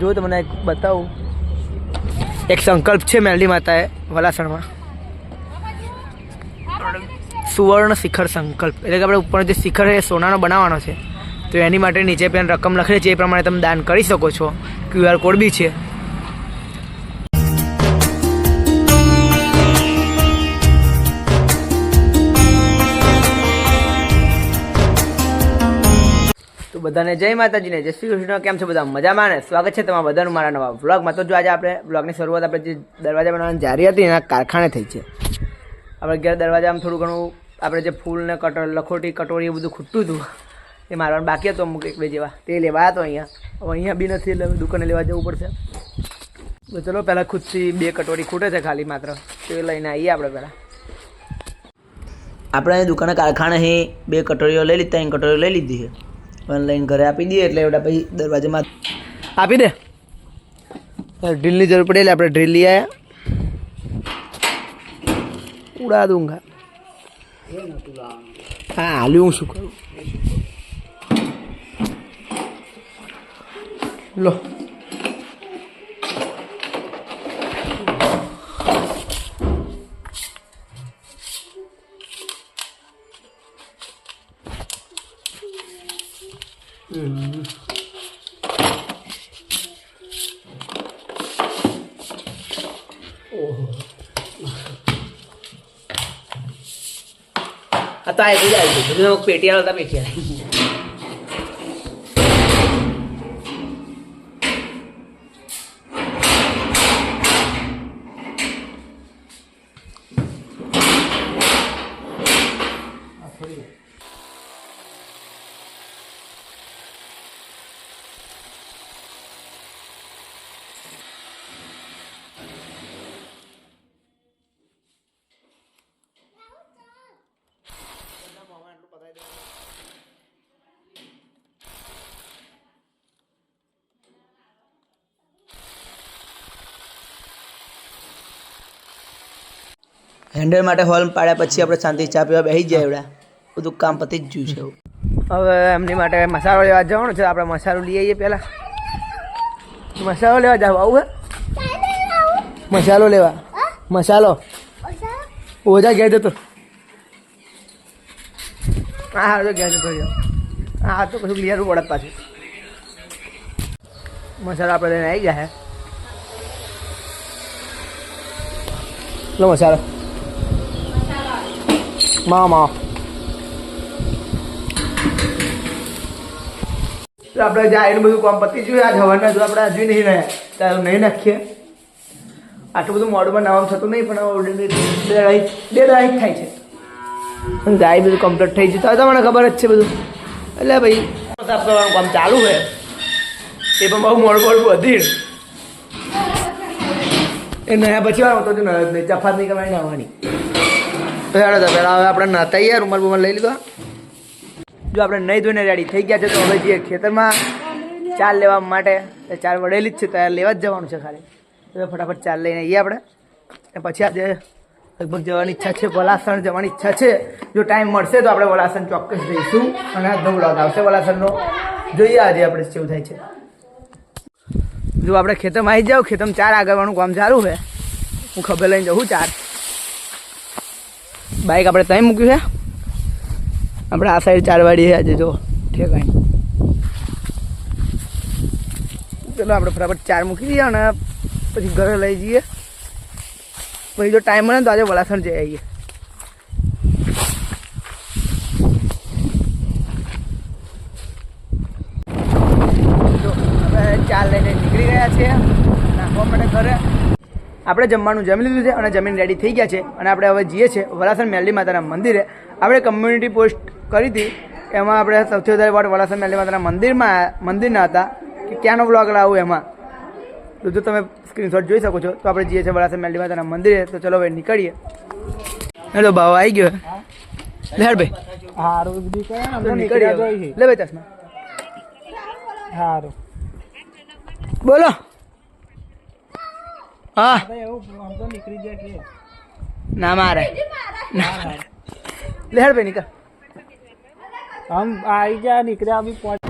જો તમને એક બતાવું. એક સંકલ્પ છે મેલડી માતાએ વલાસણમાં. સુવર્ણ શિખર સંકલ્પ. એટલે કે આપણે ઉપર જે શિખર એ સોનાનો બનાવવાનો છે. તો એની માટે નીચે પેન રકમ લખેલી છે, એ પ્રમાણે તમે દાન કરી શકો છો. ક્યુઆર કોડ બી છે. તો બધાને જય માતાજીને, જય શ્રી કૃષ્ણ. કેમ છો બધા? મજામાં ને? સ્વાગત છે તમારા બધાનું મારા નવા વ્લોગમાં. તો જો આજે આપણે વ્લોગની શરૂઆત આપણે જે દરવાજા બનાવવાની જારી હતી એના કારખાને થઈ છે. આપણે ઘેર દરવાજામાં થોડું ઘણું આપણે જે ફૂલ ને કટર, લખોટી, કટોરી એ બધું ખૂટતું હતું. એ મારવાનું બાકી હતું અમુક એક બે જેવા. તે લેવા હતો અહીંયા. હવે અહીંયા બી નથી એટલે દુકાને લેવા જવું પડશે. તો ચલો પહેલાં ખુદથી બે કટોરી ખૂટે છે ખાલી માત્ર. તે લઈને આવીએ આપણે પહેલાં. આપણે દુકાને કારખાને બે કટોરીઓ લઈ લીધી, ત્રણ કટોરીઓ લઈ લીધી છે. લઈને ઘરે આપી દઈએ એટલે એવડા પછી દરવાજામાં આપી દે. ડ્રીલની જરૂર પડે એટલે આપણે ડ્રીલ લઈ આવ્યા ઉડા દૂંગા હા, હાલ્યું હું શું કરું? લો. છે. બધું પેટીયાળો હતા હેન્ડલ માટે હોલ પાડ્યા પછી આપણે શાંતિ ચા પીવા બેસી જાય એવડા. બધું કામ પતી જ ગયું છે હવે એમની માટે મસાલો લેવા જવાનું છે. આપણે મસાલો લઈ આવીએ પહેલાં. મસાલો લેવા જાવ, આવું હે? મસાલો લેવા. મસાલો. ઓજા ઘેર જતો. હા હા તો ઘેર જતો હા તો કશું ક્લિયર પડે પાછું. મસાલો આપણે લઈને આવી હે. લો મસાલો. માં માં આપણે જાય એનું બધું કામ પતી જોયું આજ હવાના જો આપણે હજુ નહીં રહ્યા ત્યારે નહીં નાખીએ. આટલું બધું મોડમાં બનાવવાનું થતું નહીં પણ ઓલરેડી બે અઢાઈ થાય છે. જાય બધું કમ્પ્લીટ થઈ જતું તો તમને ખબર જ છે બધું. એટલે ભાઈ સાફ કરવાનું કામ ચાલુ છે. એ પણ બહુ મોડું મોડું વધી એ નયા પછી વાળો તો નહીં. ચફાત નહીં કરવાની નાવાની. હેડો તો પહેલાં હવે આપણે નહાતા યાર રૂમાલ બુમાલ લઈ લીધો. જો આપણે નહીં ધોઈને રેડી થઈ ગયા છે, તો હવે જઈએ ખેતરમાં. ચાર લેવા માટે. ચાર વડેલી જ છે તૈયાર લેવા જ જવાનું છે ખાલી. તો ફટાફટ ચાર લઈને આવીએ આપણે. પછી આજે લગભગ જવાની ઈચ્છા છે, વલાસણ જવાની ઈચ્છા છે. જો ટાઈમ મળશે તો આપણે વલાસણ ચોક્કસ જઈશું અને આજનો બ્લોગ આવશે વલાસણનો. જોઈએ આજે આપણે કેવું થાય છે. જો આપણે ખેતરમાં આવી જાવ ખેતરમાં ચાર આગળવાનું કામ ચાલુ છે. હું ખબર લઈને જવું ચાર. બાઇક આપણે ત્યાં મૂક્યું છે. આપણે આ સાઈડ ચારવાડી છે આજે, જો ઠેકાઈ ચલો, આપણે ફટાફટ ચાર મૂકી દઈએ અને પછી ઘરે લઈ જઈએ. પછી જો ટાઈમ મળે તો આજે વલાસણ જઈ આવીએ જો આપણે ચાર લઈને નીકળી ગયા છીએ નાખવા માટે ઘરે આપણે જમવાનું જમી લીધું છે અને જમીન રેડી થઈ ગયા છે અને આપણે હવે જઈએ છીએ વલાસણ મેલડી માતાના મંદિરે. આપણે કમ્યુનિટી પોસ્ટ કરી હતી એમાં આપણે સૌથી વધારે વાર વલાસણ મેલડી માતાના મંદિરમાં મંદિરના હતા. કે ક્યાંનો બ્લોગ લાવું એમાં? તો જો તમે સ્ક્રીનશોટ જોઈ શકો છો તો આપણે જઈએ છીએ વલાસણ મેલડી માતાના મંદિરે. તો ચલો ભાઈ નીકળીએ. હેલો ભાવ આવી ગયો. લેહર ભાઈ. હારું બધું હવે. જોઈએ લે ભાઈ ચશ્મા. હારું. બોલો. હા. એવું આમ તો નીકળી જાય કે ના મારે. ના મારે. લે હેડ ભાઈ નીકળ. આમ આવી ગયા નીકળ્યા બી પહોંચ.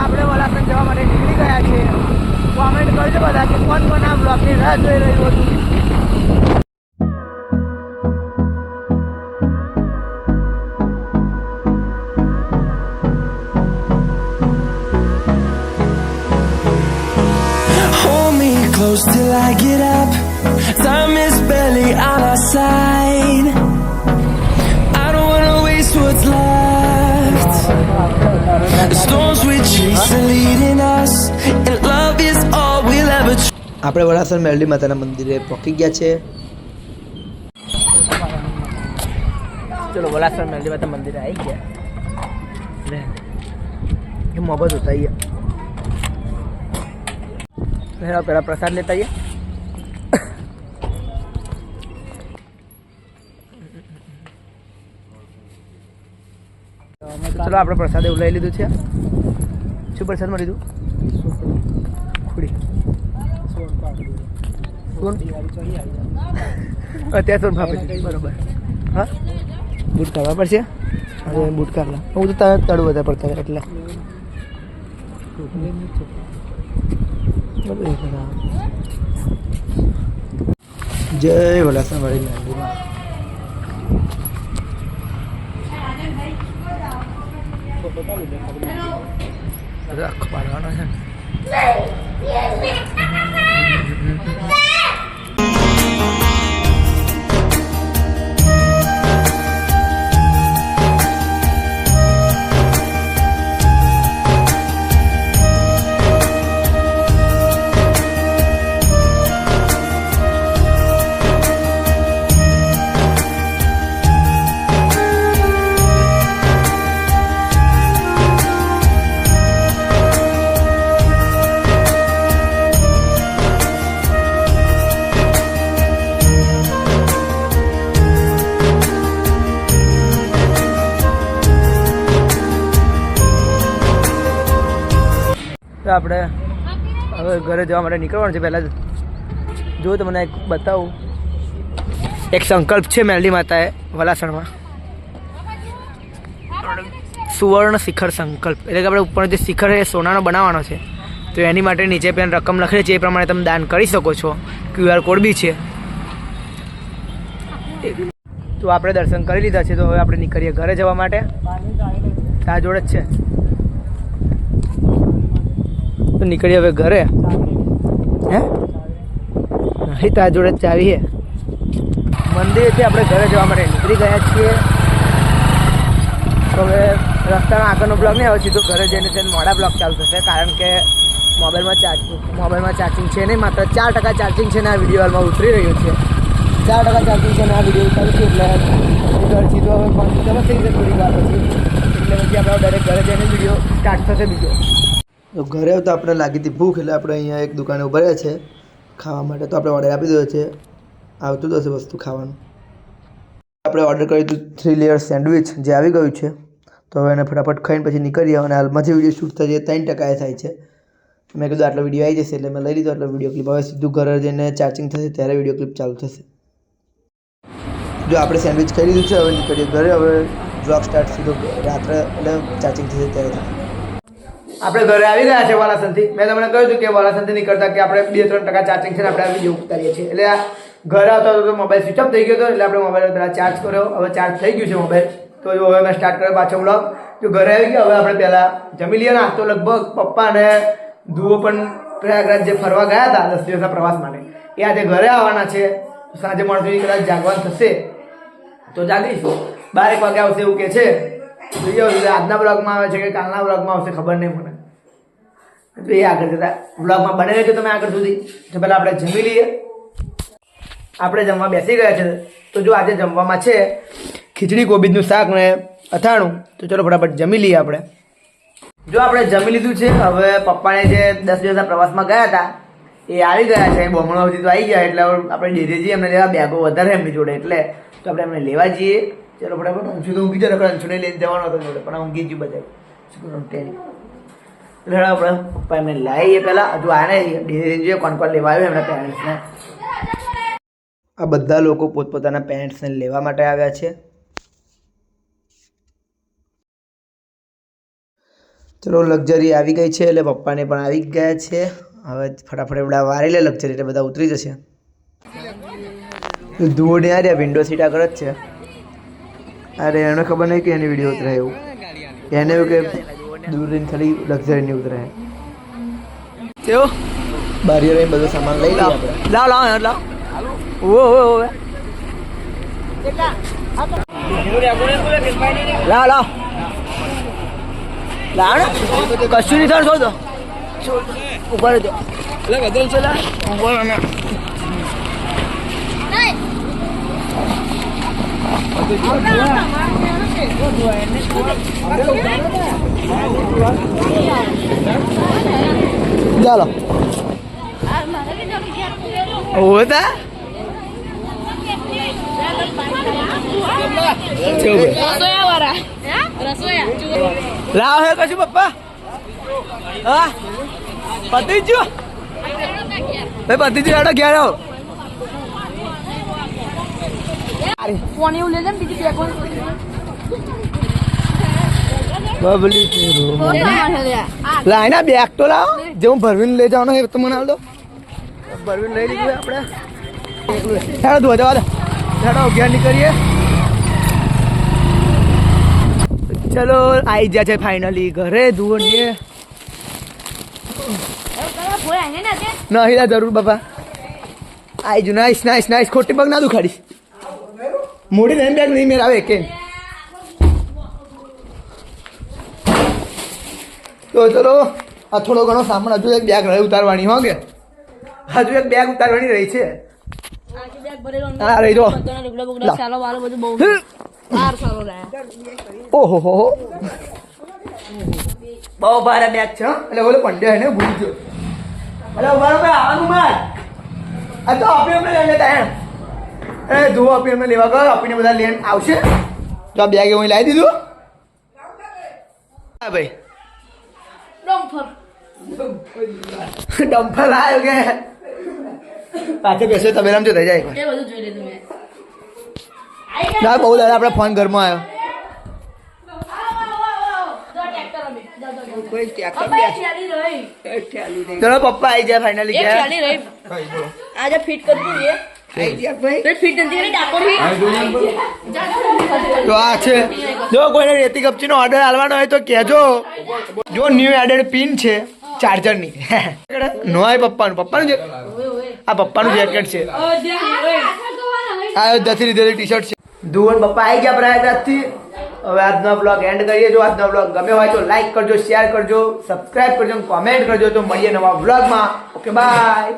આપણે વલાસણ જવા માટે નીકળી ગયા છે કોમેન્ટ કરજો બધા કે કોણ કોણ આ બ્લોગની રાહ જોઈ રહ્યું હતું. Time is barely on our side. I don't wanna waste what's left. The storms we chase are leading us, and love is all we'll ever. આપણે વડાસર મેરડી માતાના મંદિરે પહોંચી ગયા છે ચલો વડાસર મેરડી માતા મંદિરે આવી ગયા લે એ મોહબ્બત હોતા ही है પ્રસાદ લેતા આવીએ ચલો આપણે પ્રસાદ એવું લઈ લીધું છે. શું પ્રસાદમાં લીધું ખુડી. અત્યારે સોન ભાપે છે. બરોબર. હા? બૂટ કાઢવા પડશે હવે બૂટ કાઢલા હું તો તારે તળું વધારે પડતા એટલે. જય વલાસા વાળી મંદિરમાં પાડવાનો છે ને. આપણે હવે ઘરે જવા માટે નીકળવાનું છે પહેલાં જો. તમને એક બતાવું. એક સંકલ્પ છે મેલડી માતાએ વલાસણમાં. સુવર્ણ શિખર સંકલ્પ. એટલે કે આપણે ઉપર જે શિખર એ સોનાનો બનાવવાનો છે. તો એની માટે નીચે પેન રકમ લખેલી છે, એ પ્રમાણે તમે દાન કરી શકો છો. ક્યુઆર કોડ બી છે. તો આપણે દર્શન કરી લીધા છે, તો હવે આપણે નીકળીએ ઘરે જવા માટે. ત્યાં જોડે જ છે. તો નીકળીએ હવે ઘરે. હે? નહીં તારા જોડે જ ચાવી છે મંદિરેથી આપણે ઘરે જવા માટે નીકળી ગયા છીએ. તો હવે રસ્તાનો આગળનો બ્લોક નહીં આવે, સીધો ઘરે જઈને તેને મોડા બ્લોક ચાલુ થશે. કારણ કે મોબાઈલમાં ચાર્જ, મોબાઈલમાં ચાર્જિંગ છે નહીં માત્ર. ચાર ટકા ચાર્જિંગ છે ને આ વીડિયો હાલમાં ઉતરી રહ્યો છે. ચાર ટકા ચાર્જિંગ છે ને આ વીડિયો ઉતારીશું એટલે ઘર સીધો હવે ચાલુ થઈ જશે થોડી વાર પછી. એટલે પછી આપણે ડાયરેક્ટ ઘરે જઈને વીડિયો સ્ટાર્ટ થશે બીજો. તો ઘરે આવતા આપણે લાગી હતી ભૂખ એટલે આપણે અહીંયા એક દુકાને ઊભા રહ્યા છે ખાવા માટે, તો આપણે ઓર્ડર આપી દીધો છે. આવતું જ હશે વસ્તુ ખાવાનું. આપણે ઓર્ડર કર્યું હતું થ્રી લેયર સેન્ડવિચ જે આવી ગયું છે. તો હવે એને ફટાફટ ખાઈને પછી નીકળીએ અને હાલમાં જે વીડિયો શૂટ થશે એ ત્રણ ટકા થાય છે. મેં કીધું આટલો વીડિયો આવી જશે એટલે મેં લઈ લીધો આટલો વીડિયો ક્લિપ હવે સીધું ઘરે જઈને ચાર્જિંગ થશે ત્યારે વીડિયો ક્લિપ ચાલુ થશે. જો આપણે સેન્ડવિચ ખાઈ લીધું છે, હવે નીકળીએ ઘરે. હવે બ્લોગ સ્ટાર્ટ સીધો રાત્રે એટલે ચાર્જિંગ થશે ત્યારે થાય. આપણે ઘરે આવી ગયા છે વાલાસનથી. મેં તમને કહ્યું હતું કે વાલાસનથી નીકળતા કે આપણે બે ત્રણ ટકા ચાર્જિંગ છે આપણે આ વીડિયો ઉતારીએ છીએ. એટલે આ ઘરે આવતા તો મોબાઈલ સ્વિચ ઓફ થઈ ગયો હતો, એટલે આપણે મોબાઈલ પહેલાં ચાર્જ કર્યો. હવે ચાર્જ થઈ ગયું છે મોબાઈલ તો જો હવે મેં સ્ટાર્ટ કર્યો પાછો બ્લોગ જો ઘરે આવી ગયા, હવે આપણે પહેલાં જમી લઈએ નાસ્તો લગભગ પપ્પા અને ધુઓ પણ પ્રયાગરાજ જે ફરવા ગયા હતા દસ દિવસના પ્રવાસ માટે, એ આજે ઘરે આવવાના છે. સાંજે સુધી કદાચ જાગવાન થશે. તો જાગીશું. બાર એક વાગે આવશે એવું કે છે. જોઈએ આજના બ્લોગમાં આવે છે કે કાલના બ્લોગમાં આવશે, ખબર નહીં મને. તો એ આગળ જતા. બ્લોગમાં બને રહેજો તમે આગળ સુધી. તો પહેલાં આપણે જમી લઈએ. આપણે જમવા બેસી ગયા છે. તો જો આજે જમવામાં છે ખીચડી, કોબીજનું શાક ને અથાણું. તો ચલો ફટાફટ જમી લઈએ આપણે. જો આપણે જમી લીધું છે, હવે પપ્પાને જે દસ દિવસના પ્રવાસમાં ગયા હતા, એ આવી ગયા છે. બમણો સુધી તો આવી ગયા, એટલે આપણે ડેરીજી એમને લેવા. બેગો વધારે એમની જોડે, એટલે તો આપણે એમને લેવા જઈએ. ચલો, ફટાફટ અંશુ તો ઊંઘી જાય અંશુને લઈને જવાનો હતો જોડે, પણ હું ઊંઘી જ બધા શું ટેન એટલે આપણે પપ્પા એમને લાવીએ પહેલાં, હજુ આને જોઈએ કોણ કોણ લેવા આવ્યું એમના પેરેન્ટ્સને આ બધા લોકો પોતપોતાના પેરેન્ટ્સને લેવા માટે આવ્યા છે. ચલો, લક્ઝરી આવી ગઈ છે, એટલે પપ્પાને પણ આવી ગયા છે. હવે ફટાફટ બધા વારી લે, લક્ઝરી એટલે બધા ઉતરી જશે. ધૂળ ને આ રહ્યા વિન્ડો સીટ આગળ જ છે. અરે એને ખબર નહીં કે એની વીડિયો ઉતરાય એવું. એને એવું કે દૂર રહીને ખાલી લક્ઝરીની ઉતરે. તેઓ બારીઓ રહીને બધો સામાન લઈ લાવ લાવ લાવ લાવ. ઓ ઓ ઓ લાવ લાવ. લાવ કશું નહીં થશે તો. ઉપર લા. ઉપર અને ચાલો. હોતા લાવ હે કશું પપ્પા? હા? પતી જ ભાઈ પતી જ હેડો ઘેર આવો. ફોન એવું લઈ લે ને બેગ બબલી તેરો લાઈના બેગ તો લાવો. જે હું ભરવીને લઈ જવાનો એ તો મને આલ દો. ભરવીને લઈ લીધું આપણે. હેડો ધોવા જવા દો હેડો અગિયાર નીકળીએ. ચલો આવી ગયા છે ફાઇનલી ઘરે ધોઈએ નહીં લા જરૂર બાપા. આઈ જુ નાઈસ નાઈસ નાઈસ ખોટી પગ ના દુખાડીશ. મોડી નહીં બેગ નહીં મેળાવે કે? તો ચલો આ થોડો ઘણો સામાન હજુ એક બેગ રહી ઉતારવાની હો કે? હજુ એક બેગ ઉતારવાની રહી છે. હા રહી જો. ઓહો હો. બહુ ભારે બેગ છે એટલે બોલો પંડ્યા એને ભૂલી ગયો. એટલે ઊભા આવવાનું માર. આ તો આપી અમને લઈ લેતા એમ. એ જુઓ આપી અમને લેવા ગયો. આપીને બધા લેન આવશે. તો આ બેગ હું લાવી દીધું. હા ભાઈ. ડમ્ફર. આવ્યો કે? પાછે બેસે તમે રમજો થઈ જાય. ના બહુ દાદા આપણે ફોન ઘરમાં આવ્યો. ચલો પપ્પા આવી જાય ફાઇનલી એક આજે ફિટ કરતું તો આ છે. જો કોઈને રેતી કપચીનો ઓર્ડર આલવાનો હોય તો કહેજો. જો ન્યૂ એડેડ પિન છે ચાર્જરની નો આય પપ્પાનું. પપ્પાનું આ પપ્પાનું જેકેટ છે. આ અયોધ્યાથી લીધેલી ટી શર્ટ છે. ધુવન પપ્પા આવી ગયા પ્રયાગરાજથી. હવે આજનો બ્લોગ એન્ડ કરીએ. જો આજનો બ્લોગ ગમે હોય તો લાઈક કરજો શેર કરજો સબસ્ક્રાઇબ કરજો કોમેન્ટ કરજો. તો મળીએ નવા બ્લોગમાં ઓકે બાય